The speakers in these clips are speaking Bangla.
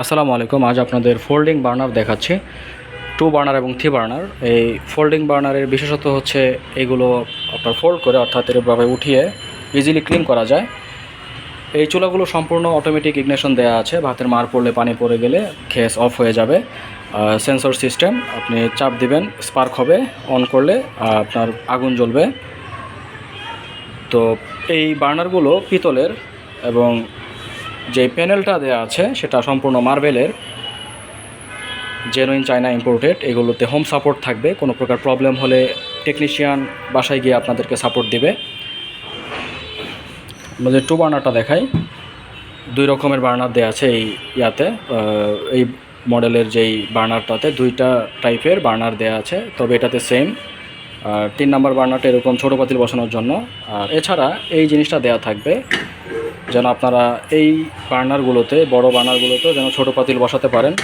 আসসালামু আলাইকুম, আজ আপনাদের ফোল্ডিং বার্নার দেখাচ্ছি। টু বার্নার এবং থ্রি বার্নার এই ফোল্ডিং বার্নারের বিশেষত হচ্ছে এগুলো আপনার ফোল্ড করে অর্থাৎ এরভাবে উঠিয়ে ইজিলি ক্লিন করা যায়। এই চুলাগুলো সম্পূর্ণ অটোমেটিক ইগনেশন দেওয়া আছে। ভাতের মার পড়লে পানি পড়ে গেলে গ্যাস অফ হয়ে যাবে। সেন্সর সিস্টেম আপনি চাপ দিবেন স্পার্ক হবে অন করলে আপনার আগুন জ্বলবে। তো এই বার্নারগুলো পিতলের এবং যে প্যানেলটা দেওয়া আছে, সেটা সম্পূর্ণ মার্বেলের জেনুইন চায়না ইম্পোর্টেড এগুলোতে হোম সাপোর্ট থাকবে, কোনো প্রকার প্রবলেম হলে টেকনিশিয়ান বাসায় গিয়ে আপনাদেরকে সাপোর্ট দিবে। আমাদের টু বার্নারটা দেখাই, দুই রকমের বার্নার দেওয়া আছে এই ইয়াতে এই মডেলের যেই বার্নারটাতে দুইটা টাইপের বার্নার দেওয়া আছে, তবে এটাতে সেম আর তিন নাম্বার বার্নারটা এরকম ছোটো পাতিল বসানোর জন্য। আর এছাড়া এই জিনিসটা দেওয়া থাকবে যেন আপনারা এই বার্নারগুলোতে, বড় বার্নারগুলোতে যেন ছোটো পাতিল বসাতে পারেন।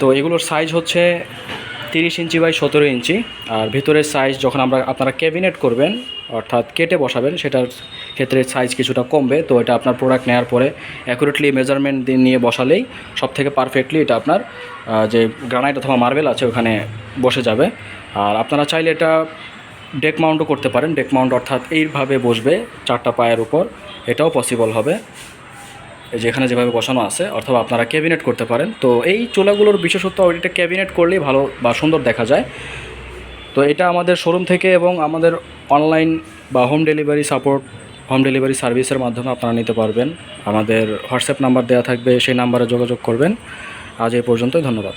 তো এগুলোর সাইজ হচ্ছে তিরিশ ইঞ্চি বাই সতেরো ইঞ্চি। আর ভিতরের সাইজ যখন আমরা, আপনারা ক্যাবিনেট করবেন, অর্থাৎ কেটে বসাবেন, সেটার ক্ষেত্রে সাইজ কিছুটা কমবে। তো এটা আপনার প্রোডাক্ট নেওয়ার পরে অ্যাকুরেটলি মেজারমেন্ট দিয়ে নিয়ে বসালেই সব থেকে পারফেক্টলি এটা আপনার যে গ্রানাইট অথবা মার্বেল আছে, ওখানে বসে যাবে। আর আপনারা চাইলে এটা ডেক মাউন্টও করতে পারেন। ডেক মাউন্ট অর্থাৎ এইভাবে বসবে চারটা পায়ের উপর। এটাও পসিবল হবে। এই যে এখানে যেভাবে বসানো আছে, অথবা আপনারা ক্যাবিনেট করতে পারেন। তো এই চুলাগুলোর বিশেষত্ব এটা ক্যাবিনেট করলেই ভালো বা সুন্দর দেখা যায়। তো এটা আমাদের শোরুম থেকে এবং আমাদের অনলাইন বা home delivery support home delivery সার্ভিসের মাধ্যমে আপনারা নিতে পারবেন। আমাদের হোয়াটসঅ্যাপ নাম্বার দেওয়া থাকবে, সেই নাম্বারে যোগাযোগ করবেন। আজ এই পর্যন্তই, ধন্যবাদ।